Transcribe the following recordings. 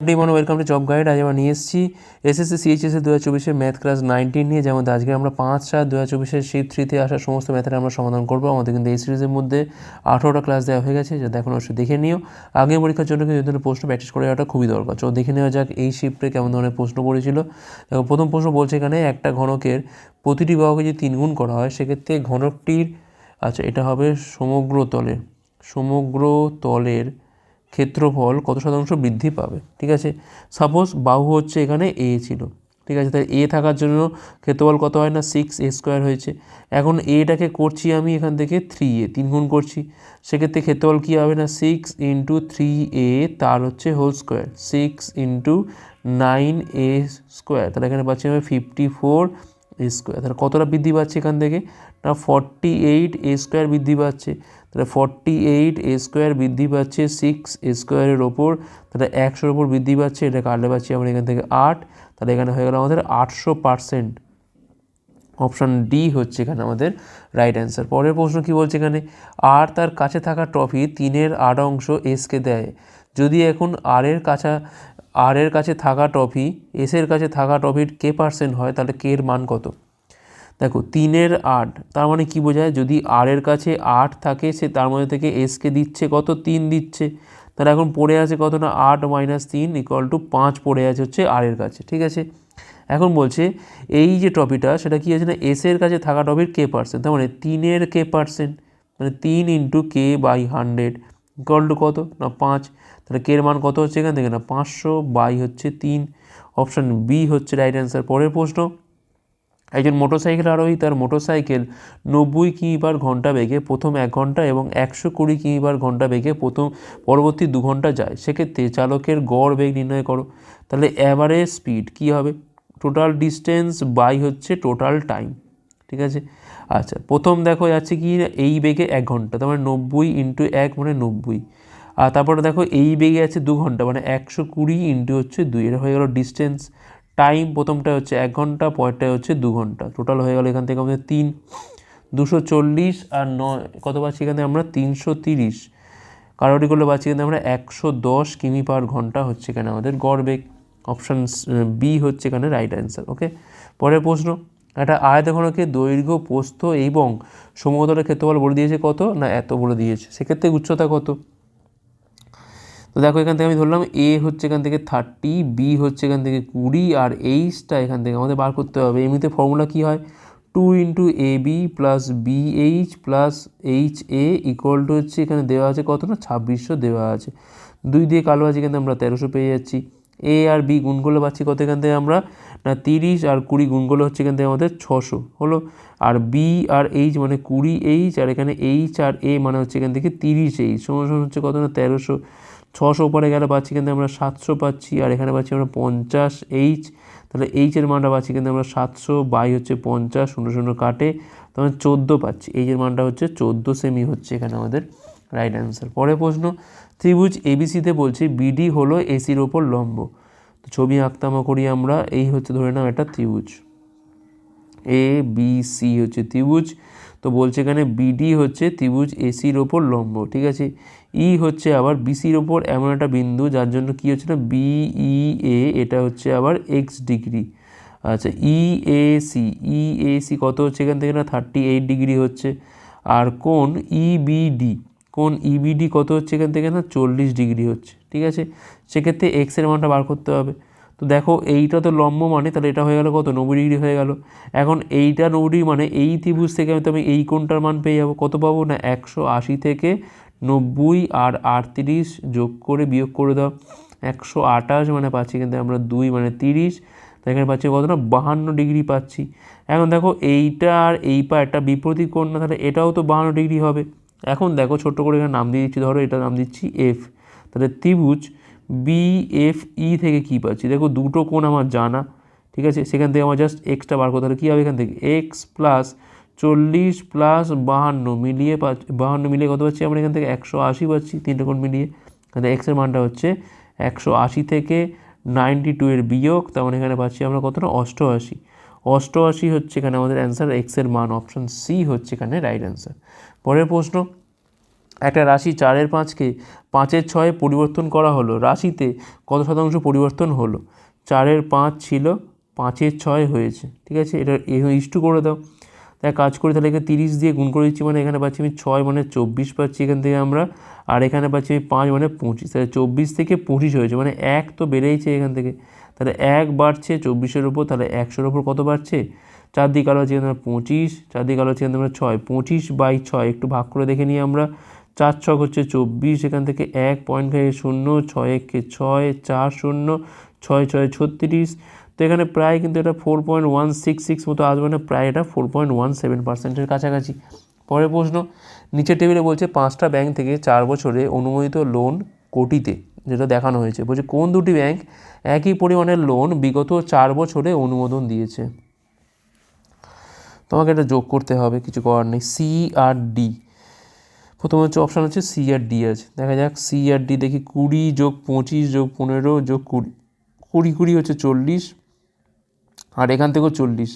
মনে welcome to job guide আজ আমরা নিয়ে এসেছি এসএসসি সিএইচএসসি দু হাজার চব্বিশের ম্যাথ ক্লাস নাইনটিন নিয়ে, যেমন আজকে আমরা পাঁচ সাত দু হাজার চব্বিশের শীত থ্রিতে আসা সমস্ত ম্যাথের আমরা সমাধান করব। আমাদের কিন্তু এই সিরিজের মধ্যে আঠেরোটা ক্লাস দেওয়া হয়ে গেছে যা দেখুন অবশ্যই দেখে নিও। আগে পরীক্ষার জন্য কিন্তু ধরনের প্রশ্ন প্র্যাকটিস করে যাওয়াটা খুবই দরকার। চলো দেখে নেওয়া যাক এই শিফটে কেমন ধরনের প্রশ্ন পড়েছিল। প্রথম প্রশ্ন বলছে এখানে, একটা ঘনকের প্রতিটি বাহুকে যদি তিন গুণ করা হয়, সেক্ষেত্রে ঘনকটির আচ্ছা এটা হবে সমগ্র তলের সমগ্র তলের ক্ষেত্রফল কত শতাংশ বৃদ্ধি পাবে? ঠিক আছে? সাপোজ বাহু হচ্ছে এখানে এ ছিল। ঠিক আছে? তাই এ থাকার জন্য ক্ষেত্রফল কত হয় না? সিক্স এ স্কোয়ার হয়েছে। এখন এটাকে করছি আমি এখান থেকে থ্রি এ তিন গুণ করছি। সেক্ষেত্রে ক্ষেত্রফল কী হবে না? সিক্স ইন্টু থ্রি এ তার হচ্ছে whole square six into nine A square তাহলে এখানে পাচ্ছি আমি ফিফটি ফোর এ স্কোয়ার তাহলে কতটা বৃদ্ধি পাচ্ছে এখান থেকে? না ফর্টি এইট এ স্কোয়ার বৃদ্ধি পাচ্ছে। তাহলে ফর্টি এইট এ স্কোয়ার বৃদ্ধি পাচ্ছে সিক্স এ স্কোয়ারের ওপর, তাহলে একশোর ওপর বৃদ্ধি পাচ্ছে, এটা কাটলে পাচ্ছি আমরা এখান থেকে আট, তাহলে এখানে হয়ে গেল আমাদের আটশো পার্সেন্ট অপশান ডি হচ্ছে এখানে আমাদের রাইট অ্যান্সার পরের প্রশ্ন কি বলছে এখানে? আর তার কাছে থাকা ট্রফি তিনের আট অংশ এসকে দেয়। যদি এখন আর এর কাছা আর এর কাছে থাকা ট্রফি এসের কাছে থাকা ট্রফির কে পার্সেন্ট হয়, তাহলে কে এর মান কত? দেখো, তিনের আট, তার মানে কি বোঝায়? যদি আর এর কাছে আট থাকে, সে তার মধ্যে থেকে এসকে দিচ্ছে কত? তিন দিচ্ছে। তাহলে এখন পড়ে আছে কত না? আট মাইনাস তিন ইকুয়াল টু পাঁচ পড়ে আছে হচ্ছে আর এর কাছে, ঠিক আছে? এখন বলছে, এই যে টপিটা সেটা কী আছে না? এসের কাছে থাকা টপির কে পার্সেন্ট তার মানে তিনের কে পার্সেন্ট মানে তিন into K by hundred equal to কত? না, পাঁচ। তাহলে কে এর মান কত হচ্ছে এখান থেকে? না, পাঁচশো বাই হচ্ছে তিন। অপশান বি হচ্ছে রাইট অ্যান্সার পরের প্রশ্ন। একজন মোটরসাইকেল আরোহী, তার মোটরসাইকেল নব্বই কিমি পার ঘণ্টা বেগে প্রথম এক ঘণ্টা এবং একশো কুড়ি কিমি পার ঘণ্টা বেগে প্রথম পরবর্তী দু ঘণ্টা যায়। সেক্ষেত্রে চালকের গড় বেগ নির্ণয় করো। তাহলে অ্যাভারেজ স্পিড কী হবে? টোটাল ডিস্টেন্স বাই হচ্ছে টোটাল টাইম ঠিক আছে? আচ্ছা প্রথম দেখো যাচ্ছে কি এই বেগে এক ঘণ্টা, তার মানে নব্বই ইন্টু এক মানে নব্বই। আর তারপরে দেখো এই বেগে আছে দু ঘণ্টা মানে একশো কুড়ি ইন্টু হচ্ছে দুই। এটা হয়ে গেলো ডিস্টেন্স টাইম প্রথমটা হচ্ছে এক ঘণ্টা পরেরটা হচ্ছে দু ঘণ্টা। টোটাল হয়ে গেল এখান থেকে আমাদের তিন, দুশো চল্লিশ আর নয়, কত পাচ্ছি এখানে আমরা? তিনশো তিরিশ। কারোটি করলে পাচ্ছি এখানে আমরা একশো দশ কিমি পার ঘণ্টা হচ্ছে এখানে আমাদের গড় অপশান বি হচ্ছে এখানে রাইট অ্যান্সার ওকে পরের প্রশ্ন, একটা আয়তঘনকে দৈর্ঘ্য, প্রস্থ এবং সমতলের ক্ষেত্রফল বলে দিয়েছে কত? না, এত বলে দিয়েছে। সেক্ষেত্রে উচ্চতা কত? তো দেখো এখান থেকে আমি ধরলাম এ হচ্ছে এখান থেকে থার্টি বি হচ্ছে এখান থেকে কুড়ি আর এইচটা এখান থেকে আমাদের বার করতে হবে। এমনিতে ফর্মুলা কী হয়? Two into A B plus B H plus H A equal to হচ্ছে এখানে দেওয়া আছে কত না ছাব্বিশশো দেওয়া আছে। দুই দিয়ে কালো আছে এখানে আমরা তেরোশো পেয়ে যাচ্ছি। এ আর বি গুণগুলো পাচ্ছি কত এখান থেকে আমরা? না, তিরিশ আর কুড়ি গুণগুলো হচ্ছে এখান থেকে আমাদের ছশো। হলো? আর বি আর এইচ মানে কুড়ি এইচ আর এখানে এইচ আর এ মানে হচ্ছে এখান থেকে তিরিশ এইচ সমান হচ্ছে কত না? তেরোশো। ছশো উপরে গেলে পাচ্ছি কিন্তু আমরা সাতশো পাচ্ছি, আর এখানে পাচ্ছি আমরা পঞ্চাশ এইচ তাহলে এইচের মানটা পাচ্ছি কিন্তু আমরা সাতশো বাই হচ্ছে পঞ্চাশ, শূন্য শূন্য কাটে তখন চোদ্দ পাচ্ছি। এইচের মানটা হচ্ছে চোদ্দ সেমি হচ্ছে এখানে আমাদের রাইট অ্যান্সার পরের প্রশ্ন, ত্রিভুজ এবিসিতে বলছে বিডি হলো এসির ওপর লম্ব। তো ছবি আঁকতামা করি আমরা, এই হচ্ছে ধরে নাও একটা ত্রিভুজ। এ বি সি হচ্ছে ত্রিভুজ, তো বলছে এখানে বিডি হচ্ছে ত্রিভুজ এসির ওপর লম্ব, ঠিক আছে? ই হচ্ছে আবার বিসির ওপর এমন একটা বিন্দু, যার জন্য কী হচ্ছে না? বিই এ এটা হচ্ছে আবার এক্স ডিগ্রি। আচ্ছা ই A C E A C কত হচ্ছে এখান থেকে না? থার্টি এইট ডিগ্রি হচ্ছে। আর কোন ইবিডি কোন ইবিডি কত হচ্ছে এখান থেকে না? চল্লিশ ডিগ্রি হচ্ছে, ঠিক আছে? সেক্ষেত্রে এক্সের মানটা বার করতে হবে। তো দেখো, এইটা তো লম্ব মানে তাহলে এটা হয়ে গেল কত? নব্বই ডিগ্রি হয়ে গেল। এখন এইটা নব্বই ডিগ্রি মানে এই ত্রিভুজ থেকে আমি তো আমি এই কোণটার মান পেয়ে যাব। কত পাবো না? একশো আশি থেকে নব্বই আর আটত্রিশ যোগ করে বিয়োগ করে দাও। একশো আঠাশ মানে পাচ্ছি কিন্তু আমরা দুই মানে তিরিশ। এখানে পাচ্ছি কত না? বাহান্ন ডিগ্রি পাচ্ছি। এখন দেখো এইটা আর এই পা একটা বিপরীত কোণ না, তাহলে এটাও তো বাহান্ন ডিগ্রি হবে। এখন দেখো ছোট্ট করে এখানে নাম দিয়ে দিচ্ছি, ধরো এটা নাম দিচ্ছি এফ তাহলে ত্রিভুজ বি এফ ই থেকে কী পাচ্ছি? দেখো দুটো কোণ আমার জানা, ঠিক আছে? সেখান থেকে আমার জাস্ট এক্সটা বার করতে হবে কী হবে এখান থেকে? এক্স প্লাস চল্লিশ প্লাস বাহান্ন মিলিয়ে পাচ্ছি, বাহান্ন মিলিয়ে কত পাচ্ছি আমরা এখান থেকে? একশো আশি পাচ্ছি, তিনটে কোণ মিলিয়ে। তাহলে এক্সের মানটা হচ্ছে একশো আশি থেকে নাইনটি টু এর বিয়োগ, তার মানে এখানে পাচ্ছি আমরা কতটা অষ্টআশি। অষ্টআশি হচ্ছে এখানে আমাদের অ্যান্সার এক্সের মান অপশন সি হচ্ছে এখানে রাইট অ্যান্সার পরের প্রশ্ন, একটা রাশি চারের পাঁচকে পাঁচের ছয়ে পরিবর্তন করা হলো, রাশিতে কত শতাংশ পরিবর্তন হলো? চারের পাঁচ ছিল, পাঁচের ছয় হয়েছে, ঠিক আছে? এটা ইস্টু করে দাও। তাই কাজ করি তাহলে এখানে তিরিশ দিয়ে গুণ করে দিচ্ছি মানে এখানে পাচ্ছি আমি ছয় মানে চব্বিশ পাচ্ছি এখান থেকে আমরা। আর এখানে পাচ্ছি আমি পাঁচ মানে পঁচিশ। তাহলে চব্বিশ থেকে পঁচিশ হয়েছে মানে এক তো বেড়েইছে এখান থেকে। তাহলে এক বাড়ছে চব্বিশের ওপর তাহলে একশোর ওপর কত বাড়ছে? চার দিকে আলো হচ্ছে এখানে পঁচিশ চার দিকে আলো হচ্ছে এখানে ছয়, পঁচিশ বাই ছয়। একটু ভাগ করে দেখে নিই আমরা। চার ছক হচ্ছে চব্বিশ, এখান থেকে এক পয়েন্ট খাই শূন্য, ছয় একে ছয়, চার শূন্য, ছয় ছয় ছত্রিশ। তো এখানে প্রায় কিন্তু এটা four point one six six মতো আসবে না, প্রায় এটা ফোর পয়েন্ট ওয়ান সেভেন পার্সেন্টের কাছাকাছি। পরের প্রশ্ন, নিচের টেবিলে বলছে পাঁচটা ব্যাংক থেকে চার বছরে অনুমোদিত লোন কোটিতে, যেটা দেখানো হয়েছে। বলছে, কোন দুটি ব্যাংক একই পরিমাণের লোন বিগত চার বছরে অনুমোদন দিয়েছে? তোমাকে এটা যোগ করতে হবে, কিছু করার নেই। সি আর ডি প্রথম হচ্ছে অপশান হচ্ছে সি আর ডি আছে। দেখা যাক সি আর ডি দেখি কুড়ি যোগ পঁচিশ যোগ পনেরো যোগ কুড়ি। কুড়ি কুড়ি হচ্ছে চল্লিশ আর এখান থেকেও চল্লিশ।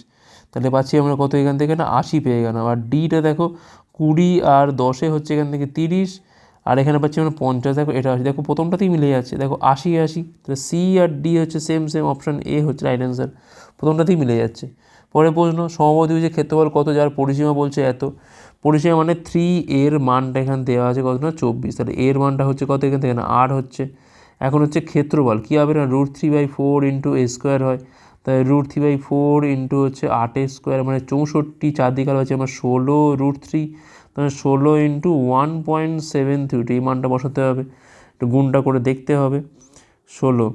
তাহলে পাচ্ছি আমরা কত এখান থেকে না? আশি পেয়ে গেলাম। আর ডিটা দেখো, কুড়ি আর দশে হচ্ছে এখান থেকে তিরিশ। আর এখানে পাচ্ছি আমরা পঞ্চাশ। দেখো, এটা আশি দেখো, প্রথমটাতেই মিলে যাচ্ছে। দেখো, আশি আশি। তাহলে সি আর ডি হচ্ছে সেম সেম অপশান এ হচ্ছে রাইট অ্যান্সার প্রথমটাতেই মিলে যাচ্ছে। পরে প্রশ্ন সমবাদী ক্ষেত্রফল কত, যার পরিসীমা বলছে এত? পরিসীমা মানে থ্রি এর মানটা এখানে দেওয়া আছে কত না? চব্বিশ। তাহলে এর মানটা হচ্ছে কত এখান থেকে না? আট হচ্ছে। এখন হচ্ছে ক্ষেত্রফল। কী হবে না? Root three by four into A square হয়। তাই root three by four into হচ্ছে আটের স্কোয়ার মানে চৌষট্টি চারদিকে আলো হচ্ছে আমার ষোলো রুট থ্রি তাহলে ষোলো into one point seven three এই মানটা বসাতে হবে, একটু গুণটা করে দেখতে হবে, ষোলো।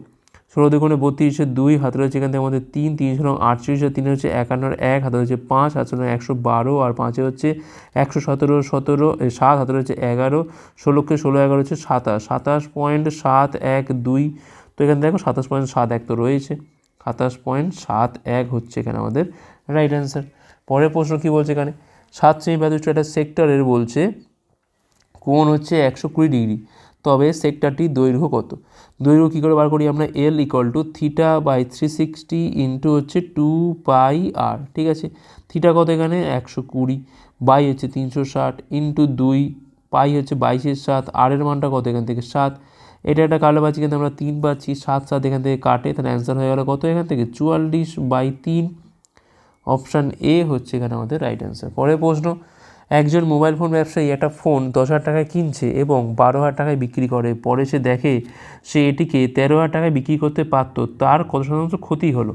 ষোলো দুগুণে বত্রিশে দুই, হাতে রয়েছে এখান থেকে আমাদের তিন তিন ষোলো আটচল্লিশ আর তিনে হচ্ছে একান্নর এক, হাতে রয়েছে পাঁচ, হাতে রয়েছে একশো বারো, আর পাঁচে হচ্ছে একশো সতেরো সতেরো সাত, হাতে রয়েছে এগারো, ষোলোকে ষোলো এগারো হচ্ছে সাতাশ সাতাশ পয়েন্ট সাত এক দুই, তো এখানে দেখো সাতাশ পয়েন্ট সাত এক তো রয়েছে। সাতাশ পয়েন্ট সাত এক হচ্ছে এখানে আমাদের রাইট অ্যান্সার পরের প্রশ্ন কী বলছে এখানে? সাত শ্রেণি ব্যতীত একটা সেক্টরের বলছে কোন হচ্ছে একশো কুড়ি ডিগ্রি, তবে সেক্টরটির দৈর্ঘ্য কত? দৈর্ঘ্য কী করে বার করি আমরা? L equal to theta by three sixty into হচ্ছে টু পাই আর ঠিক আছে? থিটা কত এখানে? একশো কুড়ি বাই হচ্ছে তিনশো ষাট ইন্টু দুই পাই হচ্ছে বাইশের সাত আরের মানটা কত এখান থেকে? সাত। এটা একটা কালো পাচ্ছি কিন্তু আমরা তিন পাচ্ছি সাত সাত এখান থেকে কাটে, তাহলে অ্যান্সার হয়ে গেলো কত? এখান থেকে চুয়াল্লিশ বাই তিন অপশান এ হচ্ছে এখানে আমাদের রাইট অ্যান্সার পরের প্রশ্ন, একজন মোবাইল ফোন ব্যবসায়ী একটা ফোন দশ হাজার টাকায় কিনছে এবং বারো হাজার টাকায় বিক্রি করে, পরে সে দেখে সে এটিকে তেরো হাজার টাকায় বিক্রি করতে পারতো, তার কত শতাংশ ক্ষতি হলো?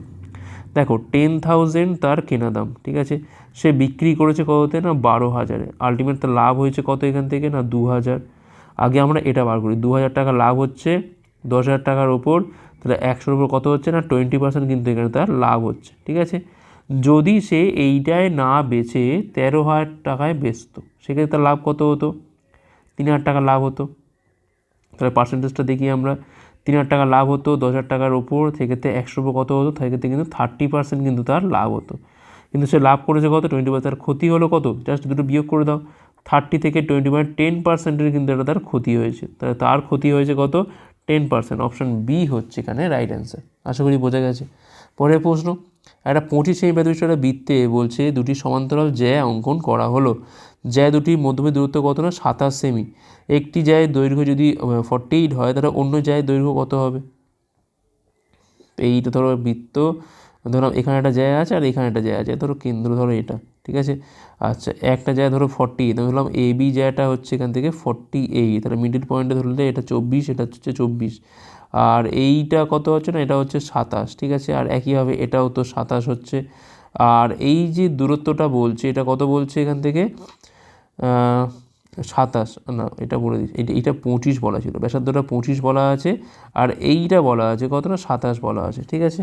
দেখো টেন থাউজেন্ড তার কেনা দাম, ঠিক আছে? সে বিক্রি করেছে কততে? না, বারো হাজারে। আলটিমেট তার লাভ হয়েছে কত এখান থেকে? না, দু হাজার। আগে আমরা এটা বার করি। দু হাজার টাকা লাভ হচ্ছে দশ হাজার টাকার ওপর তাহলে একশোর উপর কত হচ্ছে না? টোয়েন্টি পার্সেন্ট কিন্তু এখানে তার লাভ হচ্ছে, ঠিক আছে? যদি সে এইটায় না বেচে তেরো হাজার টাকায় বেচতো সেক্ষেত্রে তার লাভ কত হতো? তিন হাজার টাকা লাভ হতো। তাহলে পার্সেন্টেজটা দেখি আমরা। তিন হাজার টাকা লাভ হতো দশ হাজার টাকার ওপর সেক্ষেত্রে একশোর উপর কত হতো? সেক্ষেত্রে কিন্তু থার্টি পার্সেন্ট কিন্তু তার লাভ হতো। কিন্তু সে লাভ করেছে কত? টোয়েন্টি পার্সেন্ট, তার ক্ষতি হলো কত? জাস্ট দুটো বিয়োগ করে দাও। থার্টি থেকে টোয়েন্টি পয়েন্ট টেন পার্সেন্টের কিন্তু এটা তার ক্ষতি হয়েছে। তাহলে তার ক্ষতি হয়েছে কত? Ten percent. অপশান বি হচ্ছে এখানে রাইট অ্যান্সার আশা করি বোঝা গেছে। পরের প্রশ্ন, একটা পঁচিশ সেমি একটা বৃত্তে বলছে দুটি সমান্তরাল জ্যা অঙ্কন করা হলো। জ্যা দুটির মধ্যমে দূরত্ব কত না? সাতাশ সেমি। একটি জ্যায়ের দৈর্ঘ্য যদি ফর্টি এইট হয়, তাহলে অন্য জ্যায়ের দৈর্ঘ্য কত হবে? এইটা ধরো বৃত্ত, ধরো এখানে একটা জায়গা আছে আর এখানে একটা জায়গা আছে। ধরো কেন্দ্র ধরো এটা। ঠিক আছে? আচ্ছা একটা জায়গা ধরো ফর্টি ধরলাম এ বি জায়গাটা হচ্ছে এখান থেকে ফর্টি এইট তাহলে মিডিল পয়েন্টে ধরলে এটা চব্বিশ, এটা হচ্ছে চব্বিশ। আর এইটা কত হচ্ছে না? এটা হচ্ছে সাতাশ, ঠিক আছে? আর একইভাবে এটাও তো সাতাশ হচ্ছে। আর এই যে দূরত্বটা বলছে, এটা কত বলছে এখান থেকে? সাতাশ, না, এটা বলে দিচ্ছি, এটা এটা পঁচিশ বলা ছিল, ব্যাসার্ধটা পঁচিশ বলা আছে, আর এইটা বলা আছে কত না? সাতাশ বলা আছে, ঠিক আছে?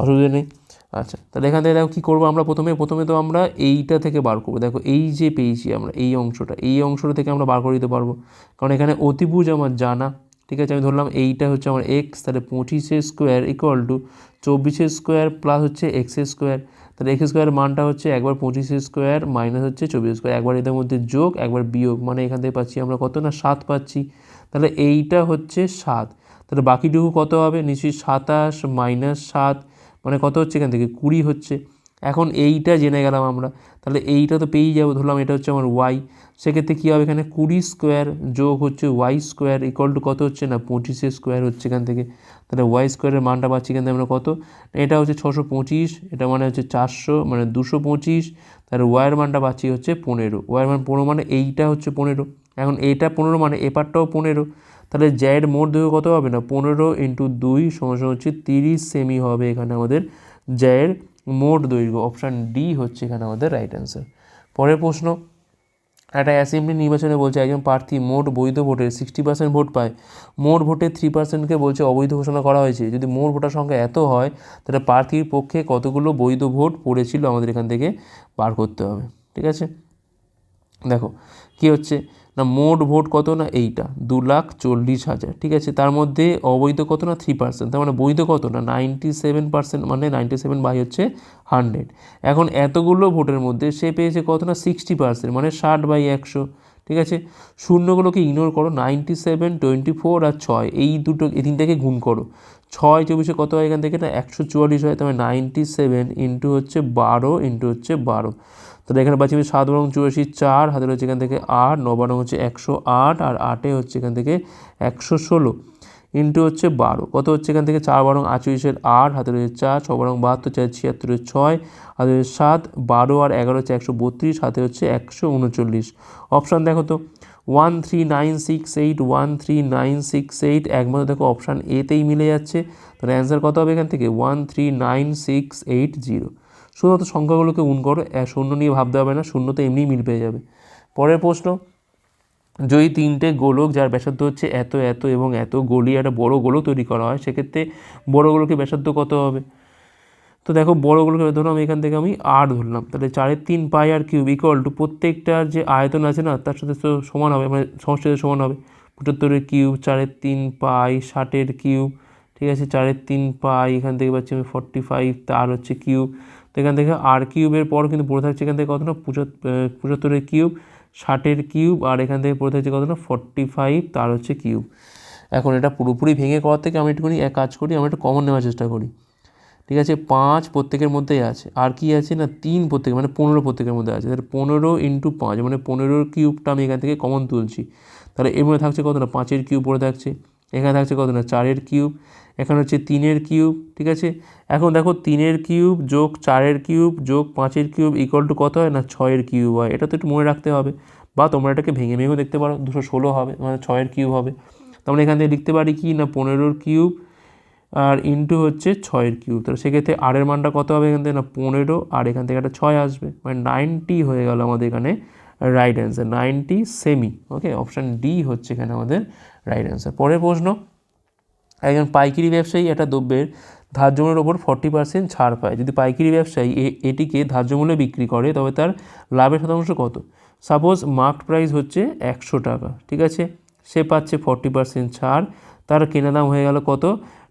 অসুবিধা নেই আচ্ছা তাহলে এখান থেকে দেখো কী করব আমরা প্রথমে? প্রথমে তো আমরা এইটা থেকে বার করব। দেখো, এই যে পেয়েছি আমরা, এই অংশটা এই অংশটা থেকে আমরা বার করে দিতে পারব। কারণ এখানে অতিভুজ আমার জানা, ঠিক আছে? আমি ধরলাম এইটা হচ্ছে আমার এক্স তাহলে পঁচিশের স্কোয়ার ইকুয়াল টু চব্বিশের স্কোয়ার প্লাস হচ্ছে এক্সের স্কোয়ার তাহলে এক্স স্কোয়ার মানটা হচ্ছে একবার পঁচিশের স্কোয়ার মাইনাস হচ্ছে চব্বিশ স্কোয়ার একবার এদের মধ্যে যোগ, একবার বিয়োগ মানে এখান থেকে পাচ্ছি আমরা কত না? সাত পাচ্ছি। তাহলে এইটা হচ্ছে সাত। তাহলে বাকিটুকু কত হবে? নিশ্চয়ই সাতাশ মাইনাস সাত মানে কত হচ্ছে এখান থেকে? কুড়ি হচ্ছে। এখন এইটা জেনে গেলাম আমরা। তাহলে এইটা তো পেয়েই যাব। ধরলাম এটা হচ্ছে আমার ওয়াই সেক্ষেত্রে কী হবে এখানে? কুড়ি স্কোয়ার যোগ হচ্ছে ওয়াই স্কোয়ার ইকুয়াল টু কত হচ্ছে না? পঁচিশের স্কোয়ার হচ্ছে এখান থেকে। তাহলে ওয়াই স্কোয়ারের মানটা পাচ্ছি এখান থেকে আমরা কত? এটা হচ্ছে ছশো পঁচিশ। এটা মানে হচ্ছে চারশো মানে দুশো পঁচিশ। তাহলে ওয়াইয়ের মানটা পাচ্ছি হচ্ছে পনেরো। ওয়াইয়ের মান পনেরো মানে এইটা হচ্ছে পনেরো। এখন এইটা পনেরো মানে এপারটাও পনেরো। তাহলে জ্যায়ের মোট দৈর্ঘ্য কত হবে না? পনেরো ইন্টু দুই সমস্যা হচ্ছে তিরিশ সেমি হবে এখানে আমাদের জ্যায়ের মোট দৈর্ঘ্য। অপশান ডি হচ্ছে এখানে আমাদের রাইট অ্যান্সার পরের প্রশ্ন, একটা অ্যাসেম্বলি নির্বাচনে বলছে একজন প্রার্থী মোট বৈধ ভোটের সিক্সটি পার্সেন্ট ভোট পায়। মোট ভোটের থ্রি পার্সেন্টকে বলছে অবৈধ ঘোষণা করা হয়েছে। যদি মোট ভোটার সংখ্যা এত হয়, তাহলে প্রার্থীর পক্ষে কতগুলো বৈধ ভোট পড়েছিল আমাদের এখান থেকে বার করতে হবে। ঠিক আছে? দেখো, কী হচ্ছে? না মোট ভোট কত না এইটা? দু লাখ চল্লিশ হাজার, ঠিক আছে? তার মধ্যে অবৈধ কত না থ্রি পার্সেন্ট তার মানে বৈধ কত না? নাইনটি সেভেন পার্সেন্ট মানে নাইনটি সেভেন বাই হচ্ছে হান্ড্রেড এখন এতগুলো ভোটের মধ্যে সে পেয়েছে কত না? সিক্সটি পার্সেন্ট মানে ষাট বাই একশো, ঠিক আছে? শূন্যগুলোকে ইগনোর করো নাইনটি সেভেন টোয়েন্টি ফোর আর ছয়, এই দুটো এই তিনটাকে গুণ করো। ছয় চব্বিশে কত হয় এখান থেকে না? একশো চুয়াল্লিশ হয় তবে নাইনটি সেভেন ইন্টু হচ্ছে বারো ইন্টু হচ্ছে বারো। তাহলে এখানে পাচ্ছি আমি সাত বরং চুরাশি চার, হাতে রয়েছে এখান থেকে আট, ন বারং হচ্ছে একশো আট, আর আটে হচ্ছে এখান থেকে একশো ষোলো। ইন্টু হচ্ছে বারো। কত হচ্ছে এখান থেকে? চার বারং আটচল্লিশের আট, হাতে রয়েছে চার, ছ বারং বাহাত্তর, চার ছিয়াত্তরের ছয়, হাতে রয়েছে সাত, বারো আর এগারো হচ্ছে একশো বত্রিশ, হাতে হচ্ছে একশো উনচল্লিশ। অপশান দেখো তো। One three nine six eight, one three nine six eight, একমাত্র দেখো অপশান এতেই মিলে যাচ্ছে। তাহলে অ্যান্সার কত হবে এখান থেকে? One three nine six eight zero. শুধুমাত্র সংখ্যাগুলোকে উন করো শূন্য নিয়ে ভাবতে হবে না, শূন্য তো এমনিই মিল পেয়ে যাবে। পরের প্রশ্ন, যদি তিনটে গোলক যার ব্যাসার্ধ হচ্ছে এত এত এবং এত গলি একটা বড় গোলক তৈরি করা হয়, সেক্ষেত্রে বড় গোলকের ব্যাসার্ধ কত হবে? তো দেখো, বড়গুলোকে, ধরো আমি এখান থেকে আমি আর ধরলাম, তাহলে চারের তিন pi R cube equal to প্রত্যেকটার যে আয়তন আছে না, তার সাথে তো সমান হবে মানে সমষ্টিতে সমান হবে। পঁচাত্তরের কিউব চারের তিন পাই ষাটের কিউব, ঠিক আছে চারের তিন পাই এখান থেকে পাচ্ছি আমি ফর্টি ফাইভ তার হচ্ছে কিউব। তো এখান থেকে আর কিউবের পর কিন্তু পড়ে থাকছে এখান থেকে কত না পঁচাত্তরের কিউব, ষাটের কিউব, আর এখান থেকে পড়ে থাকছে কত না ফর্টি ফাইভ তার হচ্ছে কিউব। এখন এটা পুরোপুরি ভেঙে করার থেকে আমি একটুখানি এক কাজ করি আমরা একটু কমন নেওয়ার চেষ্টা করি। ঠিক আছে, পাঁচ প্রত্যেকের মধ্যেই আছে। আর কি আছে না? তিন প্রত্যেকের মানে পনেরো প্রত্যেকের মধ্যে আছে। তাহলে পনেরো ইন্টু পাঁচ মানে পনেরোর কিউবটা আমি এখান থেকে কমন তুলছি। তাহলে এর মধ্যে থাকছে কত না পাঁচের কিউব পড়ে থাকছে। এখানে থাকছে কত না, চারের কিউব। এখানে হচ্ছে তিনের কিউব, ঠিক আছে? এখন দেখো তিনের কিউব যোগ চারের কিউব যোগ পাঁচের কিউব ইকুয়াল টু কত হয় না, ছয়ের কিউব হয়। এটা তো একটু মনে রাখতে হবে। বা তোমরা এটাকে ভেঙে ভেঙেও দেখতে পারো, দুশো ষোলো হবে মানে ছয়ের কিউব হবে। তাহলে এখান থেকে লিখতে পারি কি না, পনেরোর কিউব আর ইন্টু হচ্ছে ছয়ের কিউব। তাহলে সেক্ষেত্রে আরের মানটা কত হবে এখান থেকে না, পনেরো। আর এখান থেকে একটা ছয় আসবে মানে নাইনটি হয়ে গেল আমাদের এখানে right answer ninety semi okay option D হচ্ছে এখানে আমাদের রাইট অ্যান্সার পরের প্রশ্ন, একজন পাইকারি ব্যবসায়ী একটা দ্রব্যের ধার্য মূল্যের ওপর ফর্টি পার্সেন্ট ছাড় পায়। যদি পাইকারি ব্যবসায়ী এটিকে ধার্য মূল্যে বিক্রি করে, তবে তার লাভের শতাংশ কত? সাপোজ মার্কড প্রাইস হচ্ছে একশো টাকা, ঠিক আছে? সে পাচ্ছে ফর্টি পার্সেন্ট ছাড়, তার কেনা দাম হয়ে গেল কত?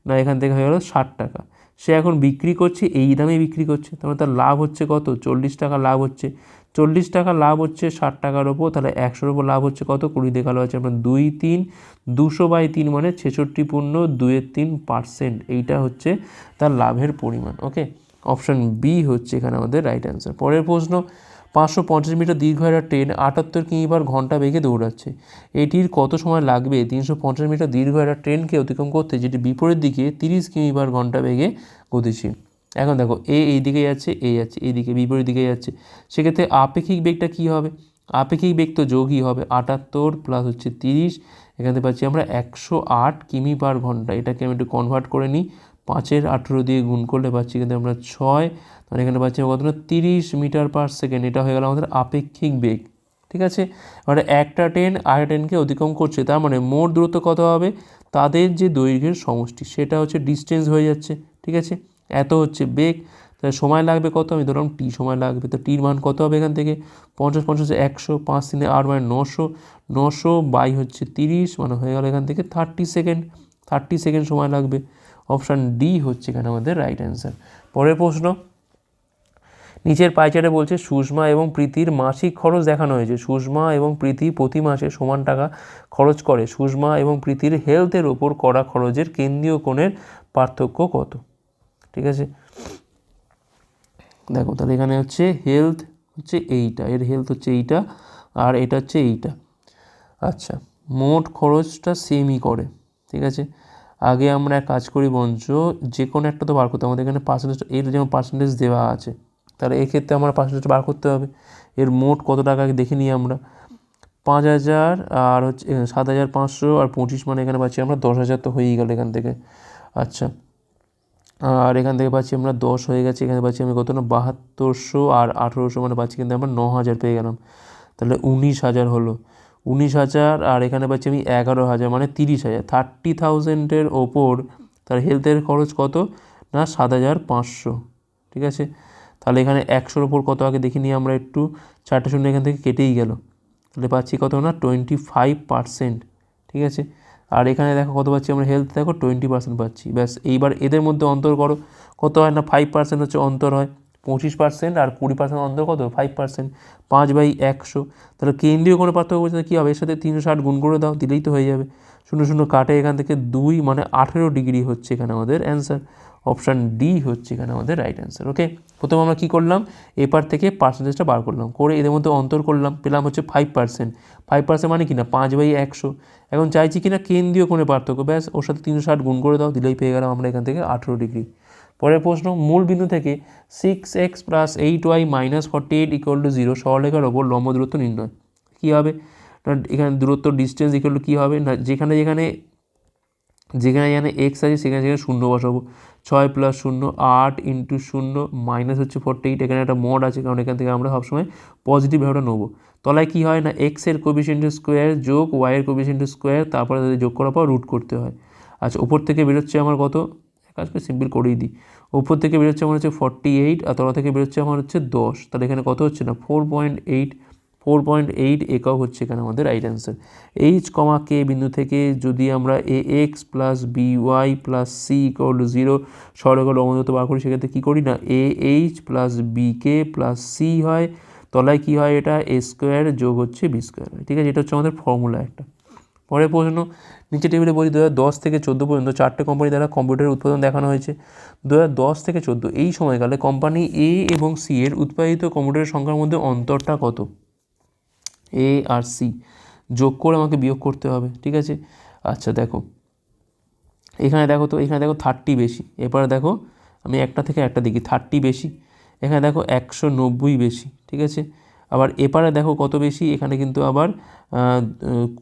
না, এখান থেকে হয়ে গেলো ষাট টাকা। সে এখন বিক্রি করছে, এই দামে বিক্রি করছে। তাহলে তার লাভ হচ্ছে কত? চল্লিশ টাকা লাভ হচ্ছে। চল্লিশ টাকা লাভ হচ্ছে ষাট টাকার ওপর, তাহলে একশোর ওপর লাভ হচ্ছে কত? কুড়ি কালো আছে আপনার দুই তিন, দুশো বাই তিন মানে ছেষট্টি পূর্ণ দুয়ের তিন পার্সেন্ট। এইটা হচ্ছে তার লাভের পরিমাণ ওকে অপশান বি হচ্ছে এখানে আমাদের রাইট অ্যান্সার পরের প্রশ্ন পাঁচশো পঞ্চাশ মিটার দীর্ঘ একটা ট্রেন আটাত্তর কিমি বার ঘণ্টা বেগে দৌড়াচ্ছে। এটির কত সময় লাগবে তিনশো পঞ্চাশ মিটার দীর্ঘ একটা ট্রেনকে অতিক্রম করতে যেটি বিপরীত দিকে তিরিশ কিমি বার ঘণ্টা বেগে গতিশীল এখন দেখো, এ এই দিকে যাচ্ছে এ যাচ্ছে এইদিকে বিপরীত দিকে যাচ্ছে। সেক্ষেত্রে আপেক্ষিক বেগটা কী হবে? আপেক্ষিক বেগ তো যোগই হবে, আটাত্তর প্লাস হচ্ছে তিরিশ। এখানে পাচ্ছি আমরা একশো আট কিমি পার ঘণ্টা। এটাকে আমি একটু কনভার্ট করে নিই। পাঁচের আঠেরো দিয়ে গুণ করলে পাচ্ছি কিন্তু আমরা ছয়, তাহলে এখানে পাচ্ছি কত না তিরিশ মিটার পার সেকেন্ড এটা হয়ে গেল আমাদের আপেক্ষিক বেগ, ঠিক আছে? মানে একটা ট্রেন আর ট্রেনকে অতিক্রম করছে, তার মানে মোট দূরত্ব কত হবে? তাদের যে দৈর্ঘ্যের সমষ্টি, সেটা হচ্ছে ডিস্টেন্স হয়ে যাচ্ছে, ঠিক আছে? এত হচ্ছে বেগ, তাহলে সময় লাগবে কত? আমি ধরলাম টি সময় লাগবে, তো টির মান কত হবে এখান থেকে? পঞ্চাশ পঞ্চাশ একশো, পাঁচ তিনে আট মানে নশো নশো বাই হচ্ছে তিরিশ মানে হয়ে গেল এখান থেকে থার্টি সেকেন্ড থার্টি সেকেন্ড সময় লাগবে। অপশান ডি হচ্ছে এখানে আমাদের রাইট অ্যান্সার পরের প্রশ্ন, নিচের পাইচারে বলছে, সুষমা এবং প্রীতির মাসিক খরচ দেখানো হয়েছে। সুষমা এবং প্রীতি প্রতি মাসে সমান টাকা খরচ করে। সুষমা এবং প্রীতির হেলথের ওপর করা খরচের কেন্দ্রীয় কোণের পার্থক্য কত? ঠিক আছে? দেখো, তাহলে এখানে হচ্ছে হেলথ হচ্ছে এইটা, এর হেলথ হচ্ছে এইটা আর এটা হচ্ছে এইটা। আচ্ছা মোট খরচটা সেমই করে, ঠিক আছে? আগে আমরা এক কাজ করি বঞ্চ যে কোনো একটা তো বার করতে। আমাদের এখানে পার্সেন্টেজ এর যেমন পার্সেন্টেজ দেওয়া আছে, তাহলে এক্ষেত্রে আমার পার্সেন্টেজ বার করতে হবে। এর মোট কত টাকা দেখে নিই আমরা। পাঁচ হাজার আর হচ্ছে সাত হাজার পাঁচশো আর পঁচিশ মানে এখানে পাচ্ছি আমরা দশ হাজার তো হয়েই গেল এখান থেকে। আচ্ছা আর এখান থেকে পাচ্ছি আমরা দশ হয়ে গেছে, এখানে পাচ্ছি আমি কত না, বাহাত্তরশো আর আঠেরোশো মানে পাচ্ছি কিন্তু আমরা ন হাজার পেয়ে গেলাম। তাহলে উনিশ হাজার হলো। উনিশ হাজার আর এখানে পাচ্ছি আমি এগারো হাজার মানে তিরিশ হাজার। থার্টি থাউজেন্ডের ওপর তার হেলথের খরচ কত? না, সাত হাজার পাঁচশো। ঠিক আছে? তাহলে এখানে একশোর ওপর কত? আগে দেখি নিই আমরা একটু। চারটে শূন্য এখান থেকে কেটেই গেল। তাহলে পাচ্ছি কত? না, টোয়েন্টি ফাইভ পার্সেন্ট। ঠিক আছে? আর এখানে দেখো কত পাচ্ছি আমরা? হেলথ দেখো, টোয়েন্টি পার্সেন্ট পাচ্ছি। ব্যাস, এইবার এদের মধ্যে অন্তর করো। কত হয় না? ফাইভ পার্সেন্ট হচ্ছে অন্তর হয়। পঁচিশ পার্সেন্ট আর কুড়ি পার্সেন্ট অন্তর কত? ফাইভ পার্সেন্ট পাঁচ বাই একশো। তাহলে কেন্দ্রীয় কোনো পার্থক্য বলছে কী হবে? এর সাথে তিনশো ষাট গুণ করে দাও, দিলেই তো হয়ে যাবে। শূন্য শূন্য কাটে এখান থেকে দুই মানে আঠেরো ডিগ্রি হচ্ছে এখানে আমাদের অ্যান্সার অপশান ডি হচ্ছে এখানে আমাদের রাইট অ্যান্সার ওকে প্রথমে আমরা কী করলাম? এপার থেকে পার্সেন্টেজটা বার করলাম। করে এদের মধ্যে অন্তর করলাম, পেলাম হচ্ছে ফাইভ পার্সেন্ট ফাইভ পার্সেন্ট মানে কি না পাঁচ বাই একশো। এখন চাইছি কি না কেন্দ্রীয় কোনো পার্থক্য। ব্যাস, ওর সাথে তিনশো ষাট গুণ করে দাও, দিলেই পেয়ে গেলাম আমরা এখান থেকে আঠেরো ডিগ্রি। পরের প্রশ্ন, মূল বিন্দু থেকে six x plus eight y minus forty eight equal to zero সরলেখার ওপর লম্ব দূরত্ব নির্ণয়। কী হবে? এখানে দূরত্ব ডিস্টেন্স ইকুয়াল টু কী হবে? না, যেখানে যেখানে যেখানে যেখানে এক্স আছে, সেখানে সেখানে শূন্য বসাবো। ছয় প্লাস শূন্য, আট ইন্টু শূন্য মাইনাস হচ্ছে ফোরটি এইট এখানে একটা মোড আছে, কারণ এখান থেকে আমরা সবসময় পজিটিভ ভ্যালুটা নেব। তলায় কী হয়? না এক্সের কোবিসেন্টের স্কোয়ার যোগ ওয়াইয়ের কোবিসেন্টের স্কোয়ার তারপরে তাদের যোগ করার পর রুট করতে হয়। আচ্ছা ওপর থেকে বেরোচ্ছে আমার কত? কাজ করে সিম্পল করেই দিই। ওপর থেকে বেরোচ্ছে আমার হচ্ছে ফর্টি এইট আর তলা থেকে বেরোচ্ছে আমার হচ্ছে দশ। তাহলে এখানে কত হচ্ছে না? Four point eight four point eight একক হচ্ছে এখানে আমাদের right answer h comma k বিন্দু থেকে যদি আমরা a x plus b y plus c equal to zero সরল অমদত্ব বার করি, সেক্ষেত্রে কী করি না? A h plus b k plus c হয়। তলায় কী হয় এটা? এ স্কোয়ার যোগ হচ্ছে বি স্কোয়ার ঠিক আছে? এটা হচ্ছে আমাদের ফর্মুলা একটা। পরের প্রশ্ন নিচে টেবিলে বলি দু দশ থেকে চোদ্দ পর্যন্ত চারটে কোম্পানি দ্বারা কম্পিউটারের উৎপাদন দেখানো হয়েছে। দু দশ থেকে চোদ্দ, এই সময়কালে কোম্পানি এ এবং সি এর উৎপাদিত কম্পিউটারের সংখ্যার মধ্যে অন্তরটা কত? এ আর সি যোগ করে আমাকে বিয়োগ করতে হবে, ঠিক আছে? আচ্ছা দেখো। এখানে দেখো তো, এখানে দেখো থার্টি বেশি। এরপরে দেখো, আমি একটা থেকে একটা দেখি থার্টি বেশি। এখানে দেখো একশো নব্বই বেশি, ঠিক আছে? আবার এপারে দেখো কত বেশি, এখানে কিন্তু আবার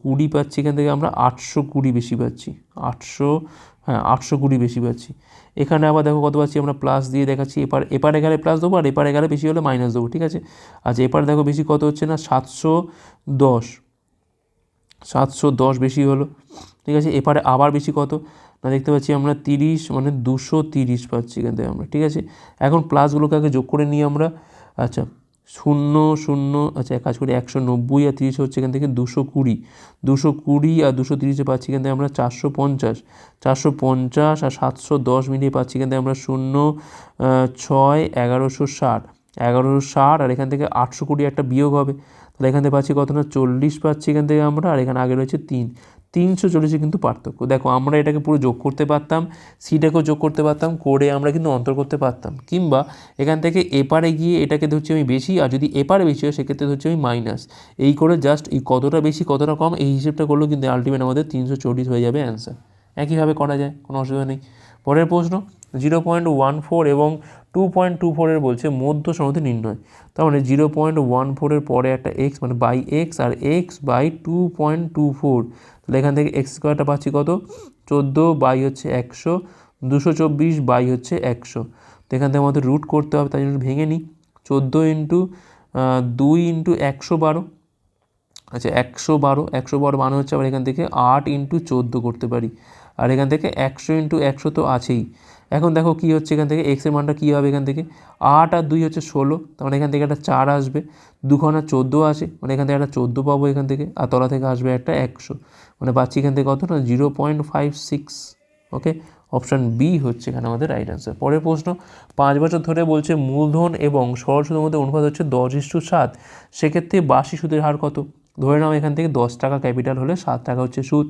কুড়ি পাচ্ছি, এখান থেকে আমরা আটশো কুড়ি বেশি পাচ্ছি, আটশো হ্যাঁ আটশো কুড়ি বেশি পাচ্ছি। এখানে আবার দেখো কত পাচ্ছি, আমরা প্লাস দিয়ে দেখাচ্ছি, এপার, এপারে গেলে প্লাস দেবো, আর এপারে গেলে বেশি হলে মাইনাস দেবো, ঠিক আছে? আচ্ছা এপারে দেখো বেশি কত হচ্ছে না, সাতশো দশ। সাতশো দশ বেশি হলো, ঠিক আছে? এপারে আবার বেশি কত? না, দেখতে পাচ্ছি আমরা তিরিশ মানে দুশো তিরিশ পাচ্ছি এখান থেকে আমরা, ঠিক আছে? এখন প্লাসগুলোকে আগে যোগ করে নিই আমরা। আচ্ছা শূন্য শূন্য আচ্ছা এক কাজ করি, একশো নব্বই আর তিরিশ হচ্ছে এখান থেকে দুশো কুড়ি। দুশো কুড়ি আর দুশো তিরিশে পাচ্ছি এখান থেকে আমরা চারশো পঞ্চাশ। চারশো পঞ্চাশ আর সাতশো দশ মিলিয়ে পাচ্ছি এখান থেকে আমরা শূন্য ছয়, এগারোশো ষাট। এগারোশো ষাট আর এখান থেকে আটশো কুড়ি একটা বিয়োগ হবে। তাহলে এখান থেকে পাচ্ছি কত না? চল্লিশ পাচ্ছি এখান থেকে আমরা, আর এখানে আগে রয়েছে তিন। তিনশো চল্লিশে কিন্তু পার্থক্য। দেখো, আমরা এটাকে পুরো যোগ করতে পারতাম, সিটাকেও যোগ করতে পারতাম করে আমরা কিন্তু অন্তর করতে পারতাম। কিংবা এখান থেকে এপারে গিয়ে এটাকে ধরছি আমি বেশি, আর যদি এপারে বেশি হয়, সেক্ষেত্রে ধরছি আমি মাইনাস এই করে জাস্ট এই কতটা বেশি, কতটা কম, এই হিসেবটা করলেও কিন্তু আলটিমেট আমাদের তিনশো চল্লিশ হয়ে যাবে অ্যান্সার একইভাবে করা যায়, কোনো অসুবিধা নেই। পরের প্রশ্ন জিরো পয়েন্ট ওয়ান ফোর এবং টু পয়েন্ট টু ফোরের বলছে মধ্য সমতি নির্ণয়। তার মানে জিরো পয়েন্ট ওয়ান ফোরের পরে একটা এক্স মানে by x R x by two point two four তাহলে এখান থেকে এক্স স্কোয়ারটা পাচ্ছি কত? চোদ্দ বাই হচ্ছে একশো, দুশো চব্বিশ বাই হচ্ছে একশো। তো এখান থেকে আমাদের রুট করতে হবে, তাই জন্য ভেঙে নিই। চোদ্দ ইন্টু দুই ইন্টু একশো বারো। আচ্ছা একশো বারো একশো বারো মানে হচ্ছে আবার এখান থেকে আট ইন্টু চোদ্দ করতে পারি। আর এখান থেকে একশো ইন্টু একশো তো আছেই। এখন দেখো কী হচ্ছে এখান থেকে এক্সের মানটা কী হবে এখান থেকে? আট আর দুই হচ্ছে ষোলো, তার মানে এখান থেকে একটা চার আসবে। দুখানা চোদ্দ আছে মানে এখান থেকে একটা চোদ্দ পাবো এখান থেকে, আর তলা থেকে আসবে একটা একশো। মানে পাচ্ছি এখান থেকে কত না? Zero point five six. Okay? Option B হচ্ছে এখানে আমাদের রাইট অ্যান্সার পরের প্রশ্ন, পাঁচ বছর ধরে বলছে মূলধন এবং সরল সুদের মধ্যে অনুপাত হচ্ছে দশ ইস্টু সাত। সেক্ষেত্রে বার্ষিক সুদের হার কত? ধরে নাও এখান থেকে দশ টাকা ক্যাপিটাল হলে সাত টাকা হচ্ছে সুদ।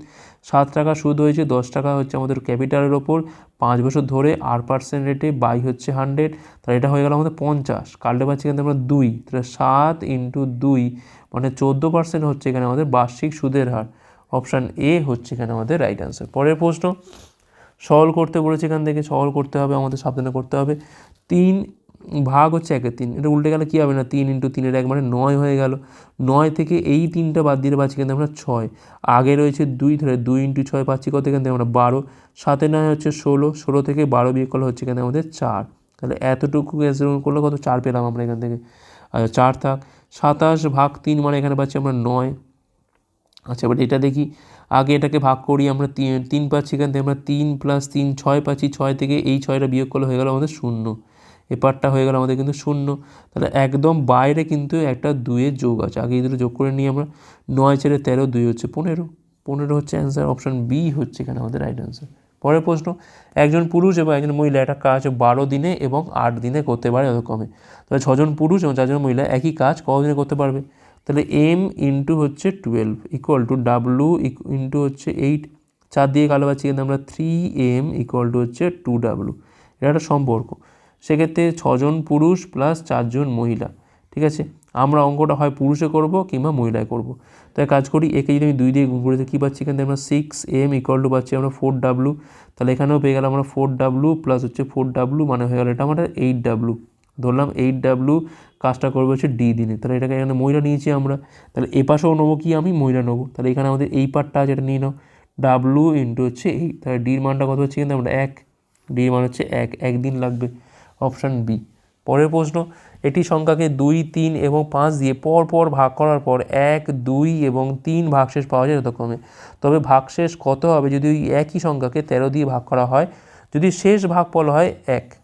সাত টাকা সুদ হয়েছে, দশ টাকা হচ্ছে আমাদের ক্যাপিটালের ওপর। পাঁচ বছর ধরে আট পার্সেন্ট রেটে বাই হচ্ছে হান্ড্রেড। তাহলে এটা হয়ে গেল আমাদের পঞ্চাশ। কাটলে পাচ্ছি এখান থেকে আমরা দুই। তাহলে সাত ইন্টু দুই মানে চোদ্দ পার্সেন্ট হচ্ছে এখানে আমাদের বার্ষিক সুদের হার। অপশান এ হচ্ছে এখানে আমাদের রাইট অ্যান্সার পরের প্রশ্ন সহল করতে বলেছে এখান থেকে সহল করতে হবে, আমাদের সাবধানে করতে হবে। তিন ভাগ হচ্ছে একের তিন। এটা উল্টে গেলে কী হবে না? তিন ইন্টু তিনের এক মানে নয় হয়ে গেল। নয় থেকে এই তিনটা বাদ দিয়ে পাচ্ছি কিন্তু আমরা ছয়। আগে রয়েছে দুই, ধরে দুই ইন্টু ছয় পাচ্ছি কত থেকে? আমরা বারো। সাথে নয় হচ্ছে ষোলো। ষোলো থেকে বারো বিয়ে করলে হচ্ছে কিন্তু আমাদের চার। তাহলে এতটুকু ক্যালকুলেশন করলে কত? চার পেলাম আমরা এখান থেকে। আচ্ছা চার থাক। সাতাশ ভাগ তিন মানে এখানে পাচ্ছি আমরা নয়। আচ্ছা এবার এটা দেখি। আগে এটাকে ভাগ করি আমরা তিন তিন পাচ্ছি এখান থেকে আমরা তিন প্লাস তিন, ছয় পাচ্ছি। ছয় থেকে এই ছয়টা বিয়োগ করলে হয়ে গেল আমাদের শূন্য। এ পার্টটা হয়ে গেল আমাদের কিন্তু শূন্য। তাহলে একদম বাইরে কিন্তু একটা দুইয়ের যোগ আছে। আগে দুটো যোগ করে নিই আমরা। নয় ছেড়ে তেরো, দুই হচ্ছে পনেরো। পনেরো হচ্ছে অ্যান্সার অপশান বি হচ্ছে এখানে আমাদের রাইট অ্যান্সার পরের প্রশ্ন, একজন পুরুষ এবং একজন মহিলা একটা কাজ বারো দিনে এবং আট দিনে করতে পারে কমে তাহলে ছজন পুরুষ এবং চারজন মহিলা একই কাজ কতদিনে করতে পারবে? তাহলে এম ইন্টু হচ্ছে twelve equal to W into হচ্ছে এইট চার দিয়ে কালো পাচ্ছি কিন্তু আমরা থ্রি এম ইকুয়াল টু হচ্ছে টু ডাব্লু এটা একটা সম্পর্ক। সেক্ষেত্রে ছজন পুরুষ প্লাস চারজন মহিলা, ঠিক আছে? আমরা অঙ্কটা হয় পুরুষে করব কিংবা মহিলায় করব। তাই কাজ করি, একে যদি আমি দুই দিয়ে গুণ করে কী পাচ্ছি এখান থেকে আমরা সিক্স এম ইকুয়াল টু পাচ্ছি আমরা ফোর ডাব্লু তাহলে এখানেও পেয়ে গেলাম আমরা ফোর ডাব্লু প্লাস হচ্ছে ফোর ডাব্লু মানে হয়ে গেল এটা আমাদের এইট ডাব্লু ধরলাম এইট ডাব্লু কাজটা করব হচ্ছে ডি দিনে তাহলে এটাকে এখানে মহিলা নিয়েছি আমরা, তাহলে এ পাশেও নেব কি আমি? মহিলা নেব। তাহলে এখানে আমাদের এই পার্টটা যেটা নিয়ে নাও। ডাব্লু ইন্টু হচ্ছে এই তাহলে ডির মানটা কত হচ্ছে কিন্তু আমরা এক। ডির মান হচ্ছে এক, একদিন লাগবে। Option B. পরের প্রশ্ন, এটি সংখ্যাকে দুই, তিন এবং পাঁচ দিয়ে পর পর ভাগ করার পর এক, দুই এবং তিন ভাগশেষ পাওয়া যায় যথাক্রমে। তবে ভাগশেষ কত হবে যদি ওই একই সংখ্যাকে তেরো দিয়ে ভাগ করা হয়? যদি শেষ ভাগ ভাগফল হয় এক।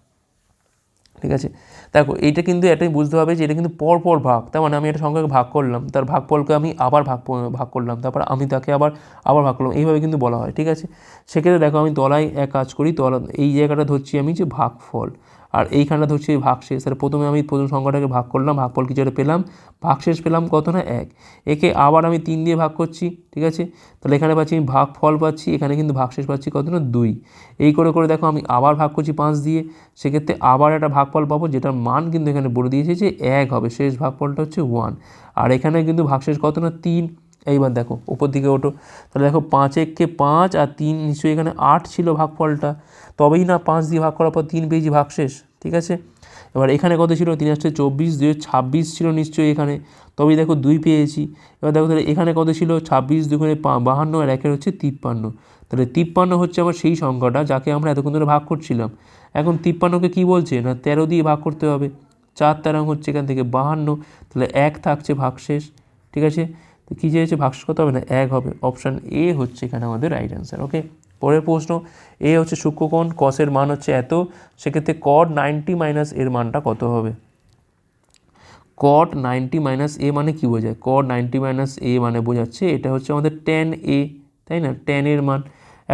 ঠিক আছে? দেখো, এইটা কিন্তু এটাই বুঝতে হবে যে এটা কিন্তু পর পর ভাগ। তার মানে আমি একটা সংখ্যাকে ভাগ করলাম, তার ভাগফলকে আমি আবার ভাগ ভাগ করলাম, তারপর আমি তাকে আবার আবার ভাগ করলাম। এইভাবে কিন্তু বলা হয়, ঠিক আছে? সেক্ষেত্রে দেখো আমি তলায় এক কাজ করি, তলা এই জায়গাটা ধরছি আমি যে ভাগফল। আর এইখানটা ধরছি এই ভাগশেষ। তাহলে প্রথমে আমি প্রথম সংখ্যাটাকে ভাগ করলাম, ভাগফল কিছু একটা পেলাম? ভাগশেষ পেলাম কত না এক। একে আবার আমি তিন দিয়ে ভাগ করছি, ঠিক আছে? তাহলে এখানে পাচ্ছি আমি ভাগ ফল পাচ্ছি, এখানে কিন্তু ভাগশেষ পাচ্ছি কত না দুই। এই করে করে দেখো আমি আবার ভাগ করছি পাঁচ দিয়ে, সেক্ষেত্রে আবার একটা ভাগফল পাবো যেটার মান কিন্তু এখানে বলে দিয়েছে যে এক হবে। শেষ ভাগফলটা হচ্ছে ওয়ান আর এখানে কিন্তু ভাগশেষ কত না তিন। এইবার দেখো, উপর দিকে ওঠো। তাহলে দেখো পাঁচ এককে পাঁচ আর তিন, নিশ্চয়ই এখানে আট ছিল ভাগফলটা। তবেই না পাঁচ দিয়ে ভাগ করার পর তিন পেয়েছি ভাগশেষ, ঠিক আছে? এবার এখানে কত ছিল? তিন আসছে চব্বিশ দুই ছাব্বিশ ছিল নিশ্চয়ই এখানে। তবেই দেখো দুই পেয়েছি। এবার দেখো তাহলে এখানে কত ছিল? ছাব্বিশ দুগুণে বাহান্ন আর একের হচ্ছে তিপ্পান্ন। তাহলে তিপ্পান্ন হচ্ছে আমার সেই সংখ্যাটা যাকে আমরা এতক্ষণ ধরে ভাগ করছিলাম। এখন তিপ্পান্নকে কী বলছে? না, তেরো দিয়ে ভাগ করতে হবে। চার তেরো হচ্ছে এখান থেকে বাহান্ন। তাহলে এক থাকছে ভাগশেষ, ঠিক আছে? কী চেয়েছে ভাগশেষ কত হবে না, এক হবে। অপশান এ হচ্ছে এখানে আমাদের রাইট অ্যান্সার ওকে পরের প্রশ্ন এ হচ্ছে সূক্ষ্মকোণ কসের মান হচ্ছে এত, সেক্ষেত্রে কট নাইনটি মাইনাস এর মানটা কত হবে? কট নাইনটি মাইনাস এ মানে কী বোঝায়? কট নাইনটি মাইনাস এ মানে বোঝাচ্ছে, এটা হচ্ছে আমাদের টেন এ তাই না? টেন এর মান।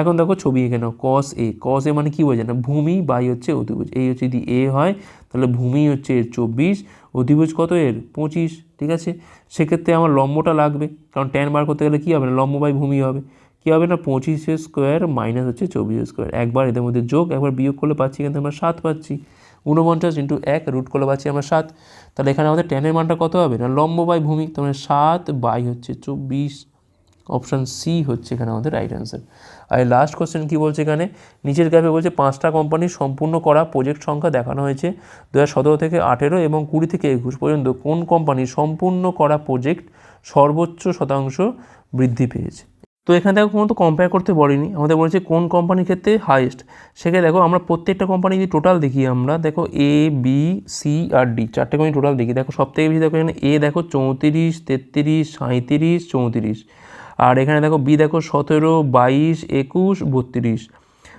এখন দেখো ছবি এঁকে নাও কস এ কস এ মানে কী বোঝায় না? ভূমি, বাই হচ্ছে অতিভুজ। এই হচ্ছে যদি এ হয়, তাহলে ভূমি হচ্ছে এর চব্বিশ, অতিভুজ কত এর? পঁচিশ, ঠিক আছে? সেক্ষেত্রে আমার লম্বটা লাগবে, কারণ টেন বার করতে গেলে কী হবে না? লম্ব বাই ভূমি হবে। কী হবে না? পঁচিশের স্কোয়ার মাইনাস হচ্ছে চব্বিশ স্কোয়ার একবার এদের মধ্যে যোগ, একবার বিয়োগ করলে পাচ্ছি কিন্তু আমরা সাত পাচ্ছি। ঊনপঞ্চাশ ইন্টু এক রুট করলে পাচ্ছি আমরা সাত। তাহলে এখানে আমাদের টেনের মানটা কত হবে না? লম্ব বাই ভূমি, তার মানে সাত বাই হচ্ছে চব্বিশ। অপশান সি হচ্ছে এখানে আমাদের রাইট অ্যান্সার আর লাস্ট কোশ্চেন কী বলছে এখানে? নিচের গ্রাফে বলছে পাঁচটা কোম্পানির সম্পূর্ণ করা প্রজেক্ট সংখ্যা দেখানো হয়েছে দু সতেরো থেকে আঠেরো এবং কুড়ি থেকে একুশ পর্যন্ত কোন কোম্পানির সম্পূর্ণ করা প্রজেক্ট সর্বোচ্চ শতাংশ বৃদ্ধি পেয়েছে? তো এখানে দেখো কোনো তো কম্পেয়ার করতে বলিনি আমাদের বলেছে কোন কোম্পানির ক্ষেত্রে হাইয়েস্ট সেখানে দেখো আমরা প্রত্যেকটা কোম্পানি যদি টোটাল দেখি আমরা, দেখো এ বি সি আর ডি চারটে কোম্পানি টোটাল দেখি। দেখো সব থেকে বেশি দেখো এখানে এ দেখো চৌত্রিশ, তেত্রিশ সাঁত্রিশ চৌত্রিশ। আর এখানে দেখো বি দেখো সতেরো, বাইশ, একুশ, বত্রিশ।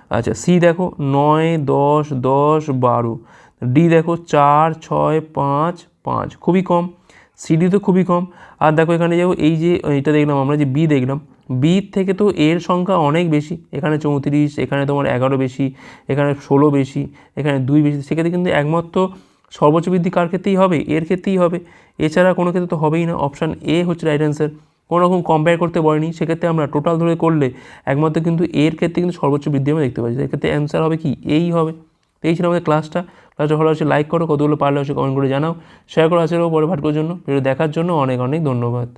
আচ্ছা সি দেখো নয়, দশ দশ, বারো। ডি দেখো চার, ছয়, পাঁচ পাঁচ। খুবই কম। সিডি তো খুবই কম। আর দেখো এখানে যাব এই যে, এটা দেখলাম আমরা যে বি দেখলাম, বি থেকে তো এর সংখ্যা অনেক বেশি। এখানে চৌত্রিশ, এখানে তোমার এগারো বেশি, এখানে ষোলো বেশি, এখানে দুই বেশি। সেক্ষেত্রে কিন্তু একমাত্র সর্বোচ্চ বৃদ্ধি কার ক্ষেত্রেই হবে? এর ক্ষেত্রেই হবে। এছাড়া কোনো ক্ষেত্রে তো হবেই না। অপশান এ হচ্ছে রাইট অ্যান্সার কোনো রকম কম্পেয়ার করতে বলেনি সেক্ষেত্রে আমরা টোটাল ধরে করলে একমাত্র কিন্তু এর ক্ষেত্রে কিন্তু সর্বোচ্চ বৃদ্ধি আমরা দেখতে পাচ্ছি। সেক্ষেত্রে অ্যান্সার হবে কি? এই হবে। এই ছিল আমাদের ক্লাসটা ক্লাসটা ভালো হচ্ছে লাইক করো, কতগুলো পারলে হচ্ছে কমেন্ট করে জানাও। শেয়ার করো আছে পরে ভাটকোর জন্য ভিডিও দেখার জন্য অনেক অনেক ধন্যবাদ।